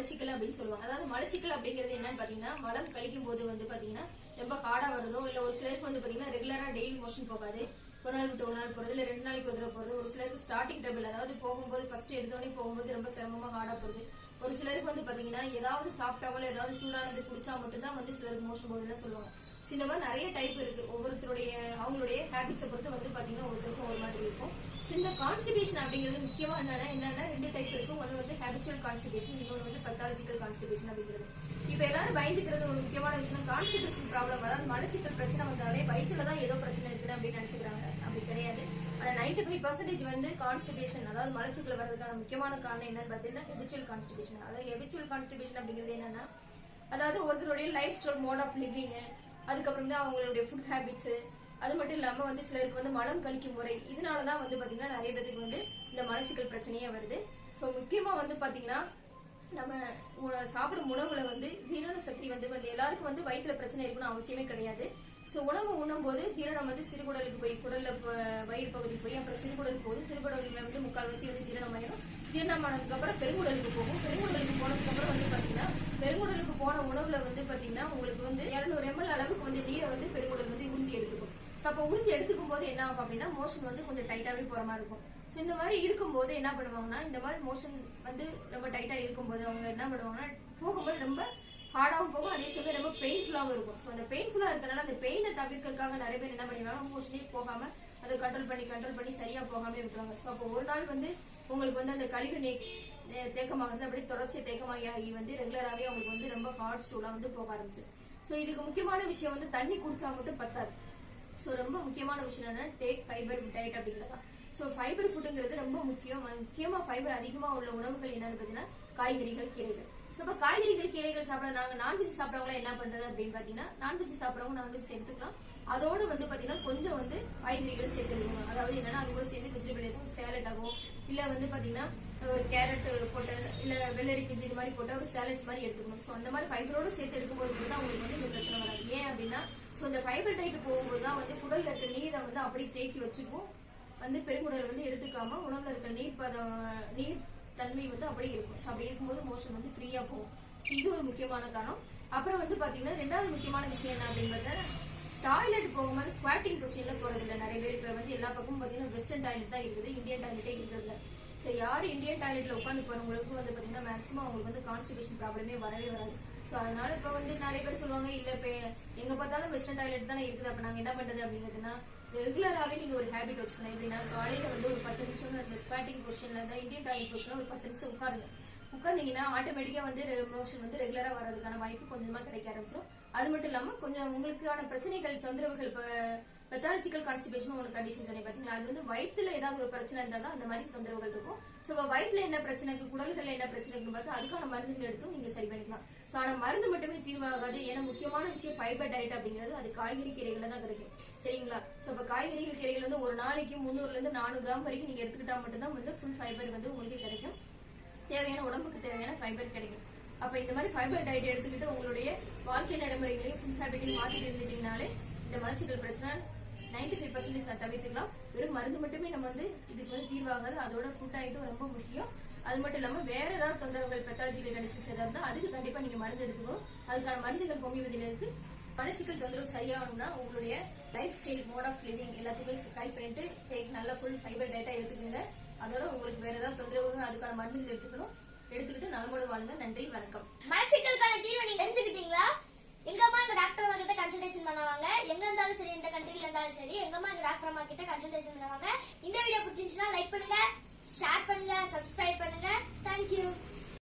மலச்சிக்கல் அப்படின்னு சொல்லுவாங்க. அதாவது மலச்சிக்கல் அப்படிங்கிறது என்னன்னு பாத்தீங்கன்னா மலம் கழிக்கும் போது வந்து பாத்தீங்கன்னா ரொம்ப ஹார்டா வருதோ இல்ல ஒரு சிலருக்கு வந்து பாத்தீங்கன்னா ரெகுலரா டெய்லி மோஷன் போகாது. ஒரு நாள் விட்டு ஒரு நாள் போறது இல்ல ரெண்டு நாளைக்கு ஒரு தடவை போறது. ஒரு சிலருக்கு ஸ்டார்டிங் ட்ரபிள் அதாவது போகும்போது ஃபர்ஸ்ட் எடுத்தோடனே போகும்போது ரொம்ப சிரமமா ஹார்டா போகுது ஒரு சிலருக்கு வந்து பாத்தீங்கன்னா ஏதாவது சாப்பிட்டாவோ ஏதாவது சூடானது குடிச்சா மட்டும்தான் வந்து சிலருக்கு மோஷன் போகுதுன்னு சொல்லுவாங்க. ஸோ இந்த மாதிரி நிறைய டைப் இருக்கு. ஒவ்வொருத்தருடைய அவங்களுடைய ஹேபிட்ஸை பொறுத்து வந்து பாத்தீங்கன்னா ஒருத்தருக்கும் ஒரு மாதிரி இருக்கும். ஸோ இந்த கான்ஸ்டிபேஷன் அப்படிங்கிறது முக்கியமா என்னன்னா என்னன்னா ரெண்டு டைப் இருக்கு ஒன்று வந்து ஹேபிச்சுவல் கான்ஸ்டிபேஷன் இன்னொன்று வந்து பத்தாலஜிக்கல் கான்ஸ்டிபேஷன் அப்படிங்கிறது. இப்போ எல்லாரும் பயந்துக்கிறது ஒரு முக்கியமான விஷயம். கான்ஸ்டிபேஷன் ப்ராப்ளம் அதாவது மலச்சிக்கல் பிரச்சனை வந்தாலே வயிற்றுல தான் ஏதோ பிரச்சனை இருக்குது அப்படின்னு நினச்சிக்கிறாங்க. அப்படி கிடையாது. ஆனால் நைன்டி ஃபைவ் பர்சன்டேஜ் வந்து கான்ஸ்டிபேஷன் அதாவது மலச்சிக்கல் வர்றதுக்கான முக்கியமான காரணம் என்னன்னு பார்த்தீங்கன்னா ஹெபிச்சுவல் கான்ஸ்டிபேஷன் அதாவது ஹெபிச்சுவல் கான்ஸ்டிபேஷன் அப்படிங்கிறது என்னன்னா அதாவது ஒருத்தருடைய life style mode of living அதுக்கப்புறம் தான் அவங்களுடைய ஃபுட் ஹேபிட்ஸ் அது மட்டும் இல்லாமல் வந்து சிலருக்கு வந்து மலம் கழிக்கும் முறை. இதனால தான் வந்து பார்த்திங்கன்னா நிறைய பேருக்கு வந்து இந்த மலச்சிக்கல் பிரச்சனையே வருது. ஸோ முக்கியமாக வந்து பார்த்திங்கன்னா நம்ம சாப்பிடும் உணவுல வந்து ஜீரண சக்தி வந்து வந்து எல்லாருக்கும் வந்து வயிற்றுல பிரச்சனை இருக்குன்னு அவசியமே கிடையாது. ஸோ உணவு உண்ணும்போது ஜீரணம் வந்து சிறுகுடலுக்கு போய் குடலில் வயிறு பகுதிக்கு போய் அப்புறம் சிறுகுடலுக்கு போகுது. சிறுகுடலில் வந்து முக்கால்வாசி வந்து ஜீரணம் ஆயிரும். ஜீரணம் ஆனதுக்கு அப்புறம் பெருங்குடலுக்கு போகும். பெருங்குடலுக்கு போனதுக்கப்புறம் வந்து பார்த்தீங்கன்னா பெருங்குடலுக்கு போன உணவில் வந்து பார்த்தீங்கன்னா உங்களுக்கு வந்து 200 எம்எல் அளவுக்கு வந்து நீரை வந்து பெருங்குடல் வந்து ஸோ அப்போ உறிஞ்சி எடுத்துக்கும் போது என்ன ஆகும் அப்படின்னா மோஷன் வந்து கொஞ்சம் டைட்டாகவே போகிற மாதிரி இருக்கும். ஸோ இந்த மாதிரி இருக்கும்போது என்ன பண்ணுவாங்கன்னா இந்த மாதிரி மோஷன் வந்து ரொம்ப டைட்டாக இருக்கும்போது அவங்க என்ன பண்ணுவாங்கன்னா போகும்போது ரொம்ப ஹார்டாகவும் போகும் அதே சமயம் ரொம்ப பெயின்ஃபுல்லாகவும் இருக்கும். ஸோ அந்த பெயின்ஃபுல்லாக இருக்கிறனால அந்த பெயினை தவிர்க்கிறதுக்காக நிறைய பேர் என்ன பண்ணிடுவாங்க மோஷனே போகாமல் அதை கண்ட்ரோல் பண்ணி கண்ட்ரோல் பண்ணி சரியாக போகாமல் விட்டுருவாங்க. ஸோ அப்போ ஒரு நாள் வந்து உங்களுக்கு வந்து அந்த கழிவு நே- தேக்கமாகிறது அப்படியே தொடர்ச்சி தேக்கமாகி ஆகி வந்து ரெகுலராகவே அவங்களுக்கு வந்து ரொம்ப ஹார்ட் ஸ்டூலாக வந்து போக ஆரம்பிச்சு ஸோ இதுக்கு முக்கியமான விஷயம் வந்து தண்ணி குடிச்சா மட்டும் பத்தாது. ஸோ ரொம்ப முக்கியமான விஷயம் என்னன்னா டேக் ஃபைபர் டயட் அப்படிங்கிறது. தான் ஸோ ஃபைபர் ஃபுட்டுங்கிறது ரொம்ப முக்கியம். முக்கியமாக ஃபைபர் அதிகமாக உள்ள உணவுகள் என்னன்னு பார்த்தீங்கன்னா காய்கறிகள் கீரைகள். ஸோ இப்போ காய்கறிகள் கீரைகள் சாப்பிட நாங்கள் நான்வெஜ் சாப்பிட்றவங்களாம் என்ன பண்ணுறது அப்படின்னு பார்த்தீங்கன்னா நான்வெஜ் சாப்பிட்றவங்க நான்வெஜ் எடுத்துக்கலாம் அதோடு வந்து பார்த்தீங்கன்னா கொஞ்சம் வந்து காய்கறிகளை சேர்த்துக்கணும் அதாவது என்னன்னா அது கூட சேர்த்து வெஜிடபிள் ஏதாவது சேலட்டாவோ இல்லை வந்து பார்த்தீங்கன்னா ஒரு கேரட் போட்ட இல்லை வெள்ளரி பிஞ்சு இது மாதிரி போட்டால் ஒரு சேலட்ஸ் மாதிரி எடுத்துக்கணும். ஸோ அந்த மாதிரி ஃபைபரோட சேர்த்து எடுக்கும்போது கூட தான் உங்களுக்கு வந்து இந்த பிரச்சனை வராது. ஏன் அப்படின்னா ஸோ இந்த ஃபைபர் டைட் போகும்போது தான் வந்து குடல்ல இருக்க நீரை வந்து அப்படியே தேக்கி வச்சுக்கும் வந்து பெருங்குடல் வந்து எடுத்துக்காம உணவுல இருக்க நீர் பதம் நீர் தன்மை வந்து அப்படியே இருக்கும். ஸோ அப்படி இருக்கும்போது மோஷன் வந்து ஃப்ரீயா போகும். இது ஒரு முக்கியமான காரணம். அப்புறம் வந்து பாத்தீங்கன்னா ரெண்டாவது முக்கியமான விஷயம் என்ன அப்படின்னு டாய்லெட் போகும்போது ஸ்குவாட்டிங் பொசிஷன்ல போறது நிறைய பேர் இப்போ வந்து எல்லா பக்கமும் பார்த்தீங்கன்னா வெஸ்டர்ன் டாய்லெட் தான் இருக்குது. இந்தியன் டாய்லெட்டே இருக்கிறது ஸோ யார் இந்தியன் டாய்லெட்டில் உட்காந்து போகிறவங்களுக்கு வந்து பார்த்தீங்கன்னா மேக்ஸிமம் அவங்களுக்கு வந்து கான்ஸ்டிபேஷன் ப்ராப்ளமே வரவே வராது. ஸோ அதனால இப்போ வந்து நிறைய பேர் சொல்லுவாங்க இல்லை இப்போ எங்கே பார்த்தாலும் வெஸ்டர்ன் டாய்லெட் தானே இருக்குது. அப்போ நாங்கள் என்ன பண்ணுறது அப்படின்னு கேட்டீங்கன்னா ரெகுலராகவே நீங்கள் ஒரு ஹேபிட் வச்சுக்கணும். எப்படின்னா காலையில் வந்து ஒரு பத்து நிமிஷம் அந்த ஸ்குவாட்டிங் பொசிஷனில் இருந்தால் இந்தியன் டாய்லெட் பொசிஷனில் ஒரு பத்து நிமிஷம் உட்காருங்க. உட்காந்தீங்கன்னா ஆட்டோமேட்டிக்காக வந்து மோஷன் வந்து ரெகுலராக வர்றதுக்கான வாய்ப்பு கொஞ்சமாக கிடைக்க ஆரம்பிச்சிடும் அது மட்டும் இல்லாமல் கொஞ்சம் உங்களுக்கான பிரச்சனைகள் தொந்தரவுகள் இப்போ பெத்தாலஜிக்கல் கான்ஸ்டிபேஷன் ஒரு கண்டிஷன் சொன்னேன் பாத்தீங்களா? அது வந்து வயிற்றுல ஏதாவது ஒரு பிரச்சனை இருந்தால் தான் அந்த மாதிரி தொந்தரவுகள் இருக்கும். ஸோ வயிற்றுல என்ன பிரச்சனைக்கு குடல்கள் என்ன பிரச்சனைக்கு பார்த்து அதுக்கான மருந்துகள் எடுத்தும் நீங்க சரி பண்ணிக்கலாம். ஸோ ஆனால் மருந்து மட்டுமே தீர்வாகாது. ஏன்னா முக்கியமான விஷயம் ஃபைபர் டயட் அப்படிங்கிறது அது காய்கறி கீரைகளில் தான் கிடைக்கும். சரிங்களா? ஸோ இப்போ காய்கறிகள் கீரைகள் வந்து ஒரு நாளைக்கு முந்நூறுலேருந்து நானூறு கிராம் வரைக்கும் நீங்க எடுத்துக்கிட்டா மட்டும்தான் வந்து ஃபுல் ஃபைபர் வந்து உங்களுக்கு கிடைக்கும். தேவையான உடம்புக்கு தேவையான ஃபைபர் கிடைக்கும். அப்போ இந்த மாதிரி ஃபைபர் டயட் எடுத்துக்கிட்டு உங்களுடைய வாழ்க்கை நடைமுறைகளையும் ஃபுட் ஹேபிட்டையும் மாற்றிட்டு இருந்துட்டீங்கனாலே இந்த மலச்சிக்கல் பிரச்சனை 95% ஃபைவ் பர்சன்டேஜ் தவிர்த்துக்கலாம் வெறும் மருந்து மட்டுமே நம்ம வந்து இதுக்கு வந்து தீர்வாகாது. அதோட ஃபுட் ஆகிட்டும் ரொம்ப முக்கியம். அது மட்டும் இல்லாமல் வேற ஏதாவது தொந்தரவுகள் பெத்தாலஜிக்கல் கண்டிஷன்ஸ் ஏதாவது இருந்தால் அதுக்கு கண்டிப்பாக நீங்கள் மருந்து எடுத்துக்கணும். அதுக்கான மருந்துகள் ஹோமியோபதியில இருக்கு. மலச்சிக்கல் தொந்தரவு சரியாகணும்னா உங்களுடைய life style mode of living எல்லாத்தையுமே கரெக்ட் பண்ணிட்டு டேக் நல்ல ஃபுல் ஃபைபர் டேட்டா எடுத்துக்கோங்க. அதோட உங்களுக்கு வேற ஏதாவது தொந்தரவு அதுக்கான மருந்துகள் எடுத்துக்கணும். எடுத்துக்கிட்டு நலமுடன் வாழுங்க நன்றி வணக்கம். மலச்சிக்கலுக்கான தீர்வை நீங்க தெரிஞ்சுக்கிட்டீங்களா? எங்க அம்மா எங்க டாக்டர் அம்மா கிட்ட கன்சல்டேஷன் பண்ணுவாங்க. எங்க இருந்தாலும் சரி எந்த கண்ட்ரில இருந்தாலும் சரி எங்க அம்மா எங்க டாக்டர் அம்மா கிட்ட கன்சல்டேஷன் பண்ணுவாங்க. இந்த வீடியோ பிடிச்சிருந்துச்சுன்னா லைக் பண்ணுங்க ஷேர் பண்ணுங்க சப்ஸ்கிரைப் பண்ணுங்க. தேங்க்யூ